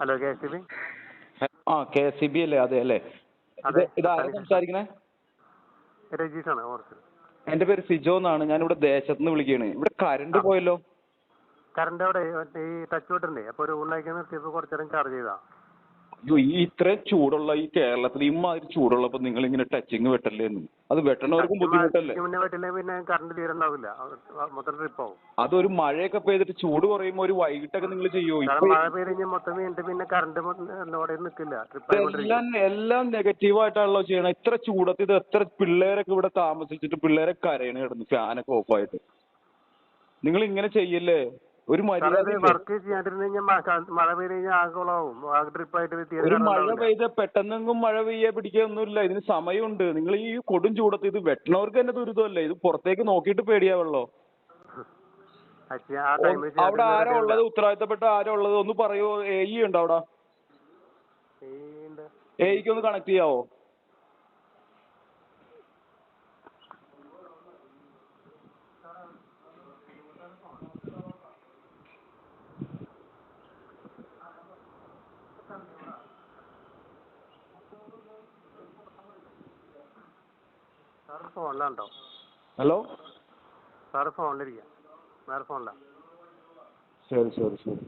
Hello K S B? ആ K S C B അല്ലേ? അതെ അല്ലേ? അതെ, ഇതാരാ. സംസാരിക്കണേ? രജീഷാണ് ഓർത്ത്. എന്റെ പേര് സിജോ എന്നാണ്. ഞാൻ ഇവിടെ ദേശത്ത് നിന്ന് വിളിക്കുകയാണ് ഇവിടെ കറണ്ട് പോയല്ലോ? കറണ്ട് അവിടെ ഈ ടച്ച് വിട്ടുണ്ട് അപ്പോൾ ഒരു ഊണാക്കി നിർത്തിയപ്പോ കുറച്ച് നേരം ചാർജ് ചെയ്താ. അയ്യോ ഈ ഇത്രയും ചൂടുള്ള ഈ കേരളത്തിൽ ഇമാതിരി ചൂടുള്ളപ്പോ നിങ്ങൾ ഇങ്ങനെ ടച്ചിങ് വെട്ടല്ലേന്ന് അത് വെട്ടണവർക്കും ബുദ്ധിമുട്ടല്ലേ? പിന്നെ കറണ്ട് തീരെ അത് മൊത്തം ട്രിപ്പ് അതൊരു മഴയൊക്കെ പെയ്തിട്ട് ചൂട് കുറയുമ്പോ ഒരു വൈകിട്ടൊക്കെ നിങ്ങൾ ചെയ്യുമോ മഴ പെയ്ത് കഴിഞ്ഞാൽ മൊത്തം വീണ്ടും പിന്നെ കറണ്ട് നിൽക്കില്ല. എല്ലാം എല്ലാം നെഗറ്റീവായിട്ടാണല്ലോ ചെയ്യണം. ഇത്ര ചൂടത്ത് ഇത് എത്ര പിള്ളേരൊക്കെ ഇവിടെ താമസിച്ചിട്ട് പിള്ളേരെ കരയണ കിടന്ന് ഫാനൊക്കെ ഓഫായിട്ട് നിങ്ങൾ ഇങ്ങനെ ചെയ്യല്ലേ? ഒരു? വർക്ക് ചെയ്യാണ്ടിരുന്ന് മഴ പെയ്ത് കഴിഞ്ഞാൽ ഒരു മഴ. പെയ്ത പെട്ടെന്നെങ്കും മഴ പെയ്യാ പിടിക്കൊന്നുമില്ല ഇതിന് സമയമുണ്ട്. നിങ്ങൾ ഈ കൊടും ചൂടത്ത് ഇത് വെട്ടണവർക്ക് തന്നെ ദുരിതമല്ലേ? ഇത് പുറത്തേക്ക് നോക്കിയിട്ട് പേടിയാവല്ലോ വെള്ളോ? ആ ടൈമിൽ അവിടെ ആരാ ഉള്ളത്? ഉത്തരവാദിത്തപ്പെട്ട ആരാ ഉള്ളത്? ഒന്ന് പറയോ? എ ഇ ഉണ്ടോ അവിടെ? എ ഇക്ക് ഒന്ന് കണക്ട് ചെയ്യാവോ? ഫോണിലാണ്ടോ ഹലോ? സാറ് ഫോണിലിരിക്കാം വേറെ ഫോണിലാണ് ശരി ശരി ശരി.